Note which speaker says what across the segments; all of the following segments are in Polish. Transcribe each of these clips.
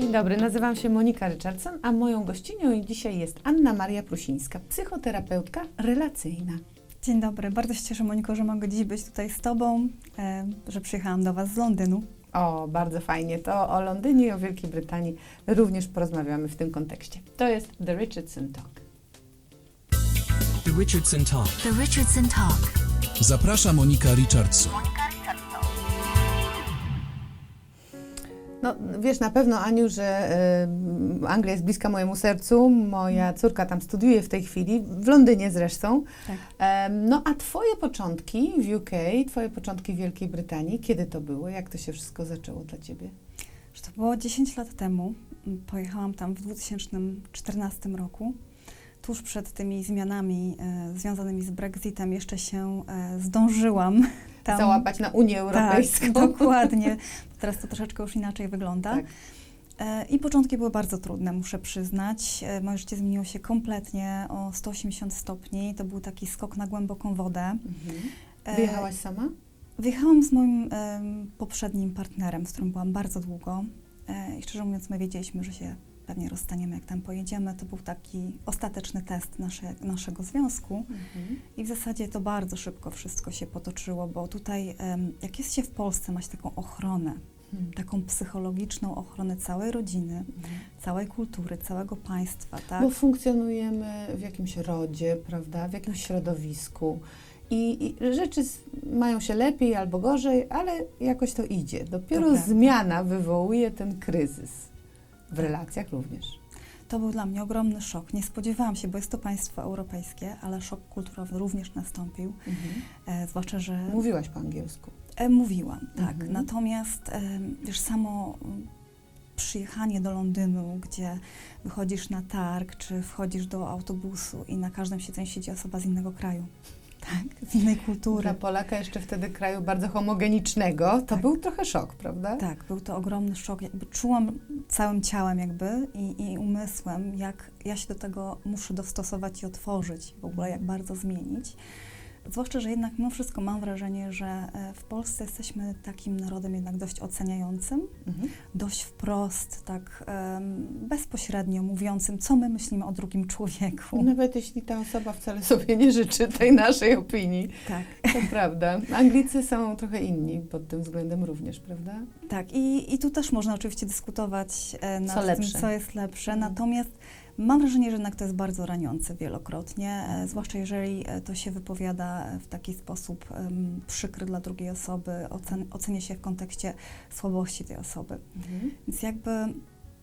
Speaker 1: Dzień dobry, nazywam się Monika Richardson, a moją gościnią dzisiaj jest Anna Maria Prusińska, psychoterapeutka relacyjna.
Speaker 2: Dzień dobry, bardzo się cieszę Moniko, że mogę dziś być tutaj z Tobą, e, że przyjechałam do Was z Londynu.
Speaker 1: O, bardzo fajnie. To o Londynie i o Wielkiej Brytanii również porozmawiamy w tym kontekście. To jest The Richardson Talk.
Speaker 3: The Richardson Talk.
Speaker 4: The Richardson Talk.
Speaker 5: Zaprasza Monika Richardson.
Speaker 1: No, wiesz na pewno, Aniu, że y, Anglia jest bliska mojemu sercu. Moja córka tam studiuje w tej chwili, w Londynie zresztą.
Speaker 2: Tak.
Speaker 1: Em, no, a Twoje początki w UK, Twoje początki w Wielkiej Brytanii, kiedy to było? Jak to się wszystko zaczęło dla Ciebie?
Speaker 2: Że to było 10 lat temu. Pojechałam tam w 2014 roku. Tuż przed tymi zmianami e, związanymi z Brexitem jeszcze się e, zdążyłam tam.
Speaker 1: Załapać na Unię Europejską.
Speaker 2: Tak, dokładnie. Teraz to troszeczkę już inaczej wygląda.
Speaker 1: Tak.
Speaker 2: E, I początki były bardzo trudne, muszę przyznać. E, Moje życie zmieniło się kompletnie o 180 stopni. To był taki skok na głęboką wodę.
Speaker 1: Mhm.
Speaker 2: E,
Speaker 1: Wyjechałaś sama?
Speaker 2: Wyjechałam z moim poprzednim partnerem, z którym byłam bardzo długo. I szczerze mówiąc, my wiedzieliśmy, że się pewnie rozstaniemy, jak tam pojedziemy. To był taki ostateczny test nasze, naszego związku.
Speaker 1: Mhm.
Speaker 2: I w zasadzie to bardzo szybko wszystko się potoczyło, bo tutaj, jak jest się w Polsce, ma się taką ochronę,
Speaker 1: Mhm.
Speaker 2: taką psychologiczną ochronę całej rodziny, całej kultury, całego państwa, tak?
Speaker 1: Bo funkcjonujemy w jakimś rodzie, prawda, w jakimś środowisku i, i rzeczy mają się lepiej albo gorzej, ale jakoś to idzie. Dopiero zmiana wywołuje ten kryzys. W relacjach również.
Speaker 2: To był dla mnie ogromny szok. Nie spodziewałam się, bo jest to państwo europejskie, ale szok kulturowy również nastąpił. E, zwłaszcza, że
Speaker 1: Mówiłaś po angielsku.
Speaker 2: e, mówiłam, tak.
Speaker 1: Mhm.
Speaker 2: Natomiast e, wiesz, samo przyjechanie do Londynu, gdzie wychodzisz na targ, czy wchodzisz do autobusu i na każdym siedzeniu siedzi osoba z innego kraju, tak, z innej kultury.
Speaker 1: Dla Polaka jeszcze wtedy kraju bardzo homogenicznego, to
Speaker 2: Tak.
Speaker 1: był trochę szok, prawda?
Speaker 2: Tak, był to ogromny szok. Jakby czułam całym ciałem jakby i, i umysłem, jak ja się do tego muszę dostosować i otworzyć, w ogóle jak bardzo zmienić. Zwłaszcza, że jednak mimo wszystko mam wrażenie, że e, w Polsce jesteśmy takim narodem jednak dość oceniającym,
Speaker 1: Mhm.
Speaker 2: dość wprost, tak em, bezpośrednio mówiącym, co my myślimy o drugim człowieku.
Speaker 1: Nawet jeśli ta osoba wcale sobie nie życzy tej naszej opinii.
Speaker 2: Tak.
Speaker 1: To prawda. Anglicy są trochę inni pod tym względem również, prawda?
Speaker 2: Tak, i, i tu też można oczywiście dyskutować e, nad
Speaker 1: Co
Speaker 2: tym,
Speaker 1: lepsze.
Speaker 2: co jest lepsze,
Speaker 1: Mhm.
Speaker 2: natomiast mam wrażenie, że jednak to jest bardzo raniące wielokrotnie, e, zwłaszcza jeżeli e, to się wypowiada w taki sposób em, przykry dla drugiej osoby, ocen, ocenia się w kontekście słabości tej osoby.
Speaker 1: Mhm.
Speaker 2: Więc jakby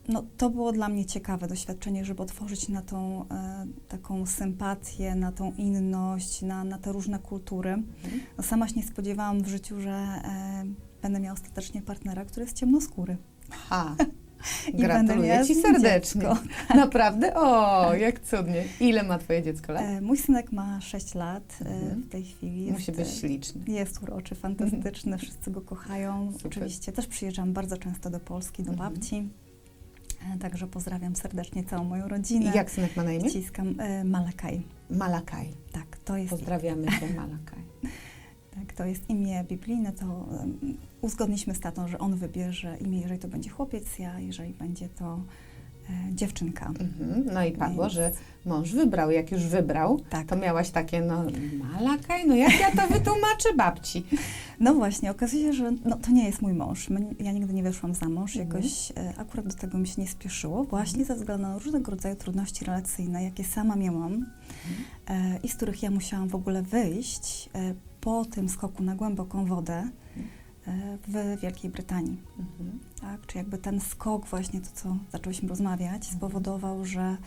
Speaker 2: no, to było dla mnie ciekawe doświadczenie, żeby otworzyć na tą e, taką sympatię, na tą inność, na, na te różne kultury.
Speaker 1: Mhm.
Speaker 2: No, sama się nie spodziewałam w życiu, że e, będę miała ostatecznie partnera, który jest ciemnoskóry.
Speaker 1: Ha.
Speaker 2: I
Speaker 1: Gratuluję Ci serdecznie.
Speaker 2: dziecko.
Speaker 1: Naprawdę? O, jak cudnie. Ile ma Twoje dziecko lat?
Speaker 2: E, mój synek ma 6 lat e,
Speaker 1: Mhm.
Speaker 2: w tej chwili. Jest,
Speaker 1: Musi być
Speaker 2: e,
Speaker 1: śliczny.
Speaker 2: Jest uroczy, fantastyczny, wszyscy go kochają.
Speaker 1: Super.
Speaker 2: Oczywiście też przyjeżdżam bardzo często do Polski, do
Speaker 1: Mhm.
Speaker 2: babci. E, Także pozdrawiam serdecznie całą moją rodzinę.
Speaker 1: I jak synek ma na imię?
Speaker 2: Ściskam e, Malakaj.
Speaker 1: Malakaj.
Speaker 2: Tak, to jest,
Speaker 1: Pozdrawiamy Cię, Malakaj.
Speaker 2: tak, to jest imię biblijne, to um, uzgodniliśmy z tatą, że on wybierze imię, jeżeli to będzie chłopiec, ja, jeżeli będzie to e, dziewczynka.
Speaker 1: Mhm. No i padło,
Speaker 2: Więc-
Speaker 1: że mąż wybrał. Jak już wybrał,
Speaker 2: Tak.
Speaker 1: to miałaś takie, no Malakaj, no jak ja to wytłumaczę babci?
Speaker 2: No właśnie, okazuje się, że no, to nie jest mój mąż. My, ja nigdy nie wyszłam za mąż,
Speaker 1: Mhm.
Speaker 2: jakoś e, akurat do tego mi się nie spieszyło, właśnie ze względu na różnego rodzaju trudności relacyjne, jakie sama miałam e, i z których ja musiałam w ogóle wyjść e, po tym skoku na głęboką wodę e, w Wielkiej Brytanii.
Speaker 1: Mhm.
Speaker 2: Tak? Czy jakby ten skok, właśnie to, co zaczęłyśmy rozmawiać, spowodował, że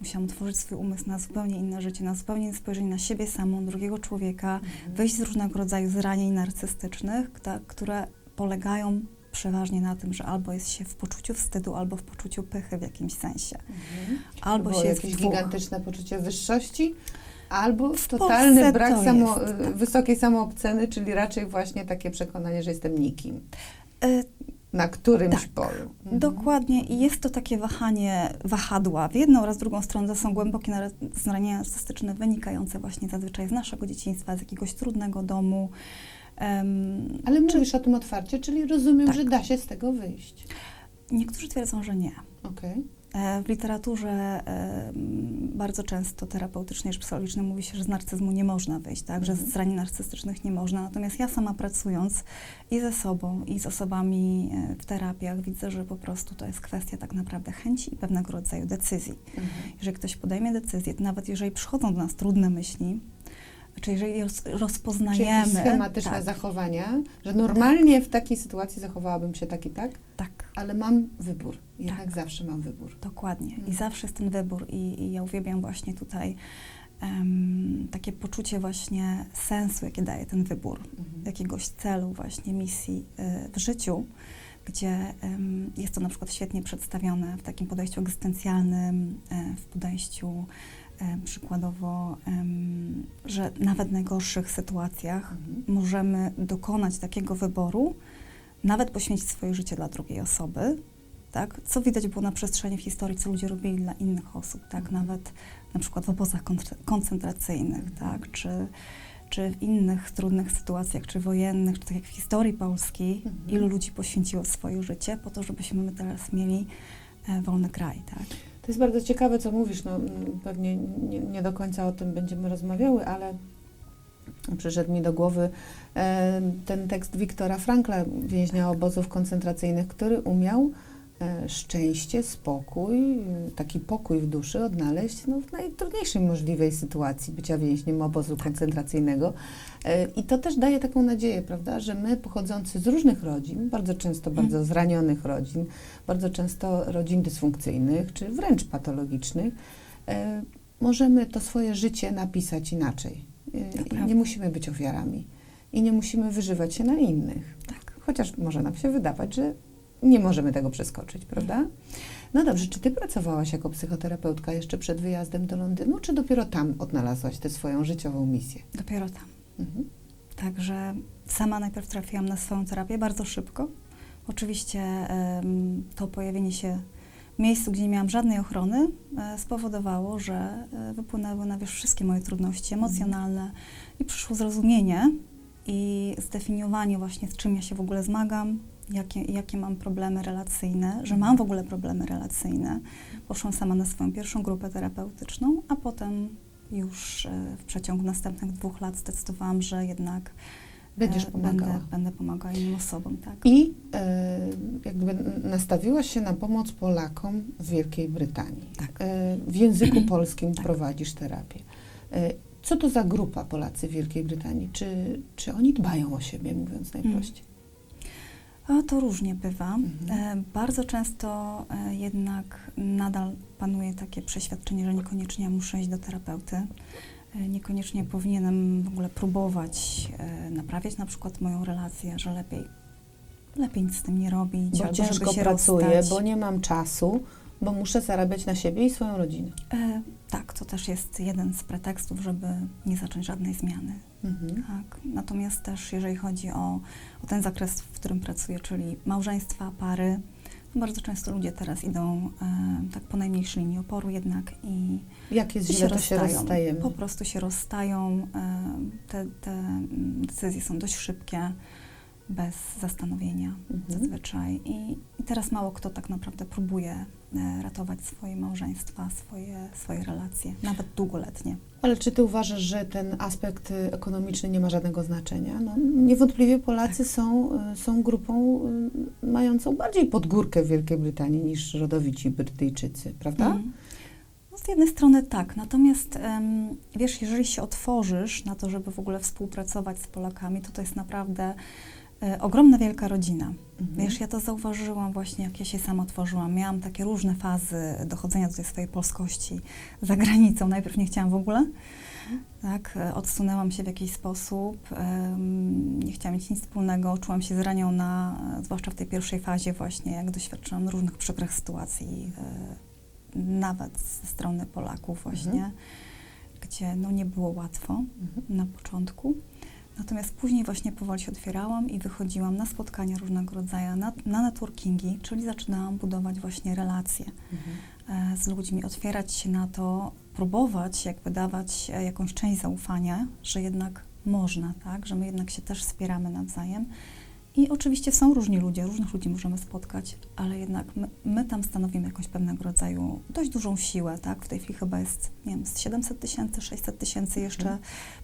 Speaker 2: musiałam otworzyć swój umysł na zupełnie inne życie, na zupełnie inne spojrzenie na siebie samą, drugiego człowieka, wyjść z różnego rodzaju zranień narcystycznych, które polegają przeważnie na tym, że albo jest się w poczuciu wstydu, albo w poczuciu pychy w jakimś sensie.
Speaker 1: Mhm.
Speaker 2: Albo
Speaker 1: Było
Speaker 2: się jest w
Speaker 1: jakieś
Speaker 2: dwóch.
Speaker 1: gigantyczne poczucie wyższości, albo
Speaker 2: W
Speaker 1: totalny brak
Speaker 2: to
Speaker 1: samo,
Speaker 2: jest, tak.
Speaker 1: wysokiej samooceny, czyli raczej właśnie takie przekonanie, że jestem nikim
Speaker 2: E,
Speaker 1: na którymś
Speaker 2: Tak.
Speaker 1: polu. Mhm.
Speaker 2: Dokładnie i jest to takie wahanie wahadła w jedną oraz drugą stronę. Są głębokie zranienia narcystyczne wynikające właśnie zazwyczaj z naszego dzieciństwa, z jakiegoś trudnego domu. Em,
Speaker 1: Ale mówisz o tym otwarcie, czyli rozumiem,
Speaker 2: Tak.
Speaker 1: że da się z tego wyjść.
Speaker 2: Niektórzy twierdzą, że nie.
Speaker 1: Okej.
Speaker 2: E, W literaturze e, bardzo często terapeutycznej czy psychologicznej mówi się, że z narcyzmu nie można wyjść, tak? że z
Speaker 1: Mhm.
Speaker 2: zranień narcystycznych nie można. Natomiast ja sama pracując i ze sobą, i z osobami e, w terapiach widzę, że po prostu to jest kwestia tak naprawdę chęci i pewnego rodzaju decyzji.
Speaker 1: Mhm.
Speaker 2: Jeżeli ktoś podejmie decyzję, to nawet jeżeli przychodzą do nas trudne myśli, czy jeżeli je roz, rozpoznajemy...
Speaker 1: schematyczne
Speaker 2: tak,
Speaker 1: zachowania, że normalnie w takiej sytuacji zachowałabym się tak i tak,
Speaker 2: tak.
Speaker 1: Ale mam wybór. Jednak
Speaker 2: Tak.
Speaker 1: zawsze mam wybór.
Speaker 2: Dokładnie. I
Speaker 1: Mhm.
Speaker 2: zawsze jest ten wybór i, i ja uwielbiam właśnie tutaj em, takie poczucie właśnie sensu, jakie daje ten wybór,
Speaker 1: Mhm.
Speaker 2: jakiegoś celu właśnie, misji y, w życiu, gdzie em, jest to na przykład świetnie przedstawione w takim podejściu egzystencjalnym, e, w podejściu e, przykładowo, że nawet w najgorszych sytuacjach
Speaker 1: Mhm.
Speaker 2: możemy dokonać takiego wyboru, nawet poświęcić swoje życie dla drugiej osoby, tak? Co widać było na przestrzeni w historii, co ludzie robili dla innych osób, tak?
Speaker 1: Mhm.
Speaker 2: Nawet na przykład w obozach koncentracyjnych, tak? Czy, czy w innych trudnych sytuacjach, czy wojennych, czy tak jak w historii polskiej,
Speaker 1: Mhm.
Speaker 2: ilu ludzi poświęciło swoje życie po to, żebyśmy my teraz mieli e, wolny kraj, tak?
Speaker 1: To jest bardzo ciekawe, co mówisz. No, mm, pewnie nie, nie do końca o tym będziemy rozmawiały, ale przyszedł mi do głowy e, ten tekst Wiktora Frankla, więźnia obozów koncentracyjnych, który umiał e, szczęście, spokój, taki pokój w duszy odnaleźć no, w najtrudniejszej możliwej sytuacji bycia więźniem obozu koncentracyjnego. E, I to też daje taką nadzieję, prawda, że my pochodzący z różnych rodzin, bardzo często bardzo zranionych rodzin, bardzo często rodzin dysfunkcyjnych, czy wręcz patologicznych, możemy to swoje życie napisać inaczej. I
Speaker 2: prawda.
Speaker 1: nie musimy być ofiarami i nie musimy wyżywać się na innych.
Speaker 2: Tak.
Speaker 1: Chociaż może nam się wydawać, że nie możemy tego przeskoczyć, prawda? No dobrze, czy ty pracowałaś jako psychoterapeutka jeszcze przed wyjazdem do Londynu, czy dopiero tam odnalazłaś tę swoją życiową misję?
Speaker 2: Dopiero tam.
Speaker 1: Mhm.
Speaker 2: Także sama najpierw trafiłam na swoją terapię bardzo szybko. Oczywiście to pojawienie się miejscu, gdzie nie miałam żadnej ochrony, e, spowodowało, że e, wypłynęły na wierzch wszystkie moje trudności emocjonalne i przyszło zrozumienie i zdefiniowanie właśnie, z czym ja się w ogóle zmagam, jakie, jakie mam problemy relacyjne, że mam w ogóle problemy relacyjne. Poszłam sama na swoją pierwszą grupę terapeutyczną, a potem już e, w przeciągu następnych dwóch lat zdecydowałam, że jednak
Speaker 1: Będziesz
Speaker 2: e,
Speaker 1: pomagała.
Speaker 2: Będę, będę pomagała innym osobom, tak.
Speaker 1: I e, jakby nastawiłaś się na pomoc Polakom w Wielkiej Brytanii.
Speaker 2: Tak.
Speaker 1: E, w języku polskim
Speaker 2: Tak.
Speaker 1: prowadzisz terapię. E, co to za grupa Polacy w Wielkiej Brytanii? Czy, czy oni dbają o siebie, mówiąc najprościej?
Speaker 2: A to różnie bywa.
Speaker 1: Mhm.
Speaker 2: E, bardzo często e, jednak nadal panuje takie przeświadczenie, że niekoniecznie muszę iść do terapeuty. E, niekoniecznie powinienem w ogóle próbować e, naprawiać na przykład moją relację, że lepiej, lepiej nic z tym nie robić,
Speaker 1: Bo
Speaker 2: albo
Speaker 1: ciężko
Speaker 2: się
Speaker 1: pracuję,
Speaker 2: rozstać.
Speaker 1: bo nie mam czasu, bo muszę zarabiać na siebie i swoją rodzinę.
Speaker 2: E, tak, to też jest jeden z pretekstów, żeby nie zacząć żadnej zmiany.
Speaker 1: Mhm.
Speaker 2: Tak. Natomiast też jeżeli chodzi o, o ten zakres, w którym pracuję, czyli małżeństwa, pary, bardzo często ludzie teraz idą e, tak po najmniejszej linii oporu jednak i,
Speaker 1: Jak jest
Speaker 2: i
Speaker 1: źle, to się rozstajemy.
Speaker 2: Po prostu się rozstają. E, te, te decyzje są dość szybkie, bez zastanowienia
Speaker 1: Mhm.
Speaker 2: zazwyczaj. I, I teraz mało kto tak naprawdę próbuje e, ratować swoje małżeństwa, swoje, swoje relacje, nawet długoletnie.
Speaker 1: Ale czy ty uważasz, że ten aspekt y, ekonomiczny nie ma żadnego znaczenia? No, niewątpliwie Polacy są, y, są grupą y, mającą bardziej podgórkę w Wielkiej Brytanii niż rodowici Brytyjczycy, prawda?
Speaker 2: Mhm. No z jednej strony tak, natomiast em, wiesz, jeżeli się otworzysz na to, żeby w ogóle współpracować z Polakami, to to jest naprawdę ogromna, wielka rodzina.
Speaker 1: Mhm.
Speaker 2: Wiesz, ja to zauważyłam właśnie, jak ja się sama otworzyłam. Miałam takie różne fazy dochodzenia do tej swojej polskości za granicą. Najpierw nie chciałam w ogóle, tak, e, odsunęłam się w jakiś sposób, em, nie chciałam mieć nic wspólnego, czułam się zraniona, e, zwłaszcza w tej pierwszej fazie właśnie, jak doświadczyłam różnych przykrych sytuacji, e, nawet ze strony Polaków właśnie,
Speaker 1: Mhm.
Speaker 2: gdzie no nie było łatwo
Speaker 1: Mhm.
Speaker 2: na początku. Natomiast później właśnie powoli się otwierałam i wychodziłam na spotkania różnego rodzaju, na, na networkingi, czyli zaczynałam budować właśnie relacje
Speaker 1: Mhm.
Speaker 2: e, z ludźmi, otwierać się na to, próbować jakby dawać e, jakąś część zaufania, że jednak można, tak, że my jednak się też wspieramy nawzajem I oczywiście są różni ludzie, różnych ludzi możemy spotkać, ale jednak my, my tam stanowimy jakąś pewnego rodzaju dość dużą siłę, tak? W tej chwili chyba jest, nie wiem, z 700 tysięcy, 600 tysięcy jeszcze
Speaker 1: Mhm.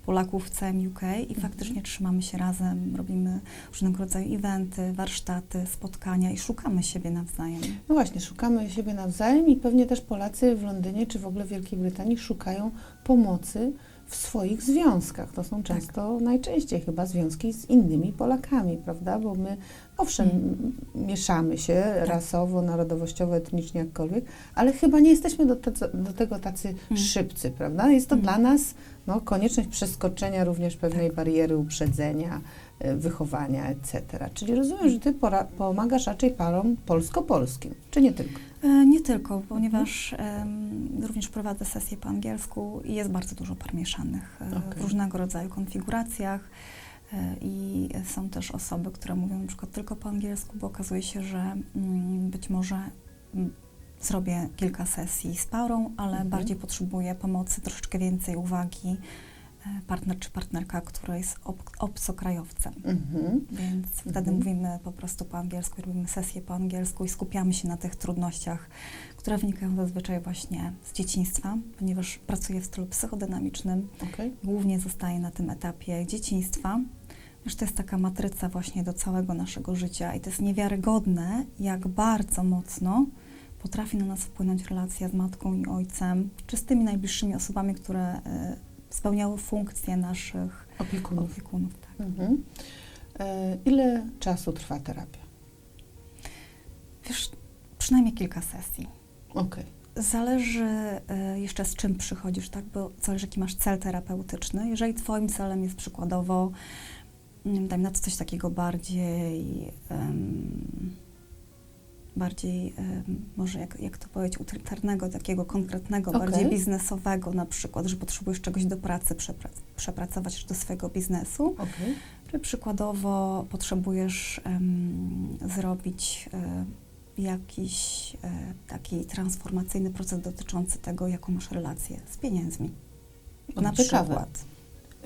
Speaker 2: Polaków w całym UK i faktycznie trzymamy się razem, robimy różnego rodzaju eventy, warsztaty, spotkania i szukamy siebie nawzajem.
Speaker 1: No właśnie, szukamy siebie nawzajem i pewnie też Polacy w Londynie czy w ogóle w Wielkiej Brytanii szukają pomocy w swoich związkach. To są często najczęściej chyba związki z innymi Polakami, prawda? Bo my owszem
Speaker 2: Mm.
Speaker 1: mieszamy się rasowo, narodowościowo, etnicznie, jakkolwiek, ale chyba nie jesteśmy do, te, do tego tacy
Speaker 2: Mm.
Speaker 1: szybcy, prawda? Jest to
Speaker 2: Mm.
Speaker 1: dla nas no, konieczność przeskoczenia również pewnej barieri uprzedzenia, e, wychowania, etc. Czyli rozumiem, że ty pora, pomagasz raczej parom polsko-polskim, czy nie tylko?
Speaker 2: E, Nie tylko, ponieważ em, również prowadzę sesje po angielsku i jest bardzo dużo par mieszanych e,
Speaker 1: Okej.
Speaker 2: w różnego rodzaju konfiguracjach. E, I są też osoby, które mówią na przykład tylko po angielsku, bo okazuje się, że mm, być może mm, zrobię kilka sesji z parą, ale
Speaker 1: Mhm.
Speaker 2: bardziej potrzebuję pomocy, troszeczkę więcej uwagi e, partner czy partnerka, która jest ob- obcokrajowcem.
Speaker 1: Mhm.
Speaker 2: Więc wtedy
Speaker 1: Mhm.
Speaker 2: mówimy po prostu po angielsku, robimy sesję po angielsku i skupiamy się na tych trudnościach, które wynikają zazwyczaj właśnie z dzieciństwa, ponieważ pracuję w stylu psychodynamicznym,
Speaker 1: Okej.
Speaker 2: głównie zostaję na tym etapie dzieciństwa. Wiesz, to jest taka matryca właśnie do całego naszego życia i to jest niewiarygodne, jak bardzo mocno potrafi na nas wpłynąć relacja z matką i ojcem, czy z tymi najbliższymi osobami, które e, spełniały funkcje naszych
Speaker 1: Opiekunów.
Speaker 2: opiekunów. Tak.
Speaker 1: Mhm. E, ile czasu trwa terapia?
Speaker 2: Wiesz, przynajmniej kilka sesji.
Speaker 1: Okej.
Speaker 2: Zależy e, jeszcze z czym przychodzisz, tak? Bo zależy jaki masz cel terapeutyczny. Jeżeli twoim celem jest przykładowo, mm, dajmy na to coś takiego bardziej, bardziej, może jak, jak to powiedzieć, utrytarnego, takiego konkretnego,
Speaker 1: Okej.
Speaker 2: bardziej biznesowego na przykład, że potrzebujesz czegoś do pracy przeprac- przepracować do swojego biznesu, czy przykładowo potrzebujesz em, zrobić e, jakiś e, taki transformacyjny proces dotyczący tego, jaką masz relację z pieniędzmi.
Speaker 1: O,
Speaker 2: na
Speaker 1: ciekawe.
Speaker 2: przykład.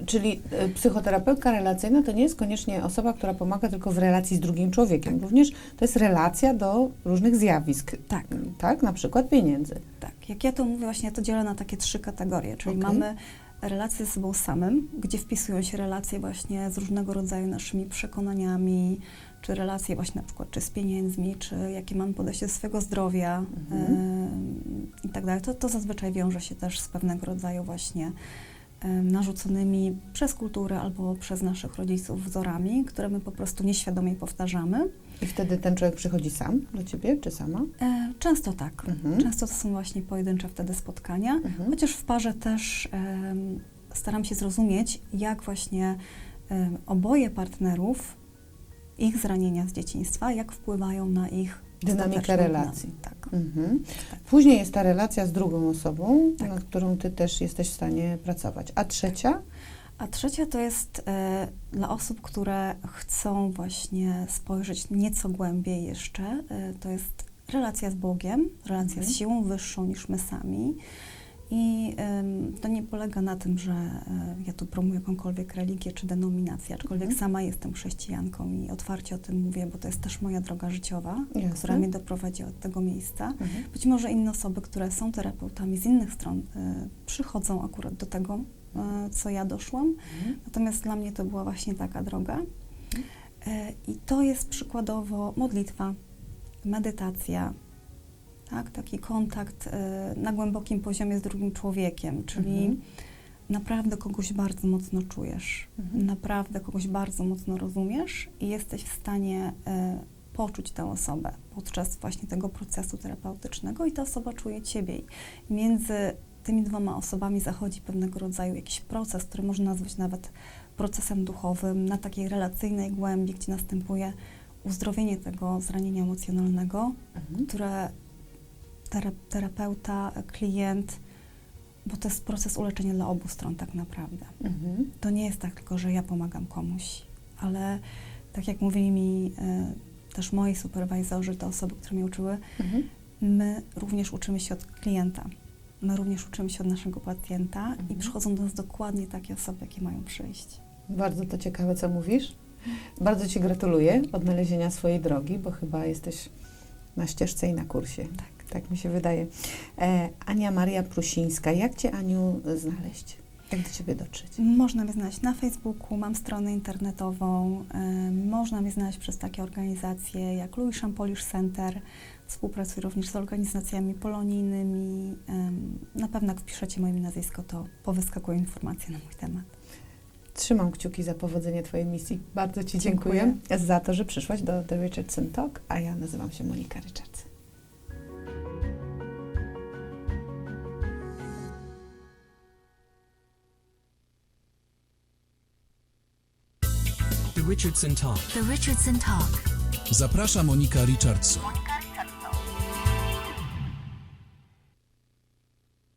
Speaker 1: Czyli e, psychoterapeutka relacyjna to nie jest koniecznie osoba, która pomaga tylko w relacji z drugim człowiekiem. Również to jest relacja do różnych zjawisk.
Speaker 2: Tak.
Speaker 1: Tak, na przykład pieniędzy.
Speaker 2: Tak, jak ja to mówię, właśnie ja to dzielę na takie trzy kategorie, czyli
Speaker 1: Okej.
Speaker 2: mamy relacje z sobą samym, gdzie wpisują się relacje właśnie z różnego rodzaju naszymi przekonaniami, czy relacje właśnie na przykład czy z pieniędzmi, czy jakie mamy podejście do swojego zdrowia
Speaker 1: Mhm.
Speaker 2: ym, i tak dalej. To, to zazwyczaj wiąże się też z pewnego rodzaju właśnie narzuconymi przez kulturę albo przez naszych rodziców wzorami, które my po prostu nieświadomie powtarzamy.
Speaker 1: I wtedy ten człowiek przychodzi sam do ciebie, czy sama?
Speaker 2: E, Często tak.
Speaker 1: Mhm.
Speaker 2: Często to są właśnie pojedyncze wtedy spotkania.
Speaker 1: Mhm.
Speaker 2: Chociaż w parze też em, staram się zrozumieć, jak właśnie em, oboje partnerów, ich zranienia z dzieciństwa, jak wpływają na ich
Speaker 1: Dynamikę relacji.
Speaker 2: Tak.
Speaker 1: Mhm. Później jest ta relacja z drugą osobą,
Speaker 2: Tak.
Speaker 1: nad którą ty też jesteś w stanie pracować. A trzecia?
Speaker 2: A trzecia to jest e, dla osób, które chcą właśnie spojrzeć nieco głębiej jeszcze, e, to jest relacja z Bogiem, relacja
Speaker 1: Mhm.
Speaker 2: z siłą wyższą niż my sami. I to nie polega na tym, że e, ja tu promuję jakąkolwiek religię czy denominację, aczkolwiek
Speaker 1: Mhm.
Speaker 2: sama jestem chrześcijanką i otwarcie o tym mówię, bo to jest też moja droga życiowa,
Speaker 1: Jasne.
Speaker 2: która mnie doprowadziła do tego miejsca.
Speaker 1: Mhm.
Speaker 2: Być może inne osoby, które są terapeutami z innych stron, e, przychodzą akurat do tego, e, co ja doszłam.
Speaker 1: Mhm.
Speaker 2: Natomiast dla mnie to była właśnie taka droga. E, I to jest przykładowo modlitwa, medytacja, tak? taki kontakt e, na głębokim poziomie z drugim człowiekiem, czyli
Speaker 1: Mhm.
Speaker 2: naprawdę kogoś bardzo mocno czujesz,
Speaker 1: Mhm.
Speaker 2: naprawdę kogoś bardzo mocno rozumiesz i jesteś w stanie e, poczuć tę osobę podczas właśnie tego procesu terapeutycznego i ta osoba czuje ciebie. I między tymi dwoma osobami zachodzi pewnego rodzaju jakiś proces, który można nazwać nawet procesem duchowym, na takiej relacyjnej głębi, gdzie następuje uzdrowienie tego zranienia emocjonalnego,
Speaker 1: Mhm.
Speaker 2: które terapeuta, klient, bo to jest proces uleczenia dla obu stron tak naprawdę.
Speaker 1: Mhm.
Speaker 2: To nie jest tak tylko, że ja pomagam komuś, ale tak jak mówili mi e, też moi superwizorzy, te osoby, które mnie uczyły,
Speaker 1: Mhm.
Speaker 2: my również uczymy się od klienta. My również uczymy się od naszego pacjenta i
Speaker 1: Mhm.
Speaker 2: przychodzą do nas dokładnie takie osoby, jakie mają przyjść.
Speaker 1: Bardzo to ciekawe, co mówisz. Bardzo Ci gratuluję odnalezienia swojej drogi, bo chyba jesteś na ścieżce i na kursie. Tak, tak mi się wydaje. E, Ania Maria Prusińska. Jak Cię, Aniu, znaleźć? Jak do Ciebie dotrzeć?
Speaker 2: Można mnie znaleźć na Facebooku, mam stronę internetową. y, Można mnie znaleźć przez takie organizacje jak Louis Polish Center. Współpracuję również z organizacjami polonijnymi. Ym, Na pewno jak wpiszecie moje nazwisko, to powyskakują informacje na mój temat.
Speaker 1: Trzymam kciuki za powodzenie Twojej misji. Bardzo Ci dziękuję,
Speaker 2: Dziękuję.
Speaker 1: za to, że przyszłaś do The Richardson Talk, a ja nazywam się Monika Richardson.
Speaker 3: Richardson Talk.
Speaker 4: The Richardson Talk.
Speaker 5: Zaprasza Monika Richardson.